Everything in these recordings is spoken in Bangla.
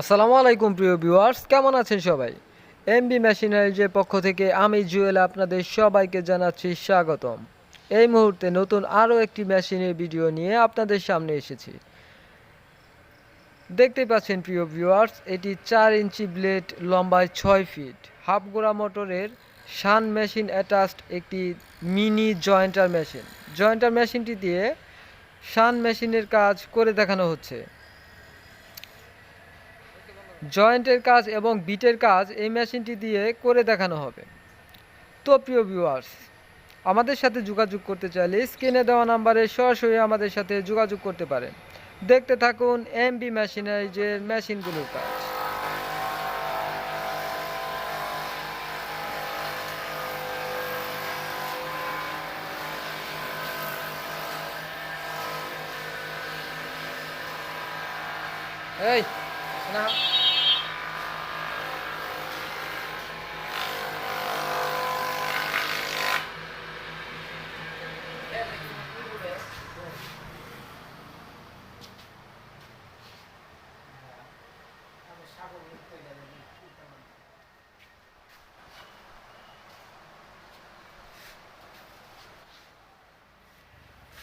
আসসালামু আলাইকুম প্রিয় ভিউয়ার্স, কেমন আছেন সবাই? এমবি মেশিনারিজের পক্ষ থেকে আমি জুয়েল আপনাদের সবাইকে জানাচ্ছি স্বাগতম। এই মুহূর্তে নতুন আরও একটি মেশিনের ভিডিও নিয়ে আপনাদের সামনে এসেছি। দেখতে পাচ্ছেন প্রিয় ভিউয়ার্স, এটি চার ইঞ্চি ব্লেড লম্বায় ছয় ফিট হাফ গোড়া মোটরের শান মেশিন অ্যাটাচড একটি মিনি জয়েন্টার মেশিন জয়েন্টার মেশিনটি দিয়ে শান মেশিনের কাজ করে দেখানো হচ্ছে। জয়েন্টের কাজ এবং বিটের কাজ এই মেশিনটি দিয়ে করে দেখানো হবে। তো প্রিয় ভিউয়ার্স আমাদের সাথে যোগাযোগ করতে চাইলে স্ক্রিনে দেওয়া নাম্বারে সরাসরি আমাদের সাথে যোগাযোগ করতে পারেন। দেখতে থাকুন এমবি মেশিনারিজের মেশিনগুলোর কাজ। এই না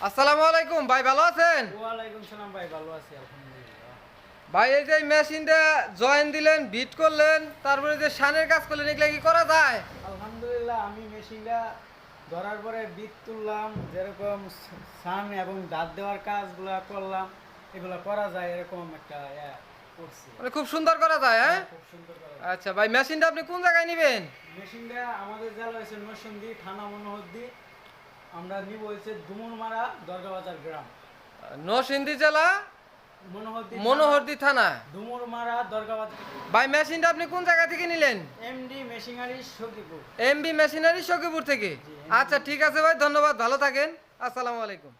আসসালামু আলাইকুম ভাই ভালো আছেন? ওয়ালাইকুম সালাম ভাই ভালো আছি আলহামদুলিল্লাহ। ভাই এই যে মেশিনটা জয়েন দিলেন বিট করলেন তারপরে যে শানের কাজ করলেন এগুলা কি করা যায়? আলহামদুলিল্লাহ আমি মেশিনটা ধরার পরে বিট তুললাম যেরকম সান এবং দাঁত দেওয়ার কাজগুলো করলাম এগুলো করা যায় এরকম একটা মানে খুব সুন্দর করা যায় হ্যাঁ? যায়। আচ্ছা ভাই মেশিনটা আপনি কোন জায়গায় নেবেন? মেশিনটা আমাদের জেলা হয়েছে নরসিংদী থানা মনোহরদি। আমরা নিব হয়েছে ডুমুরমারা দরগাবাজার গ্রাম। নরসিংদী জেলা? মনোহরদি মনোহরদি থানা। ডুমুরমারা দরগাবাজার। ভাই মেশিনটা আপনি কোন জায়গা থেকে নিলেন? MD machinery Sakhipur. MB machinery Sakhipur থেকে? আচ্ছা ঠিক আছে ভাই ধন্যবাদ ভালো থাকেন। আসসালামু আলাইকুম।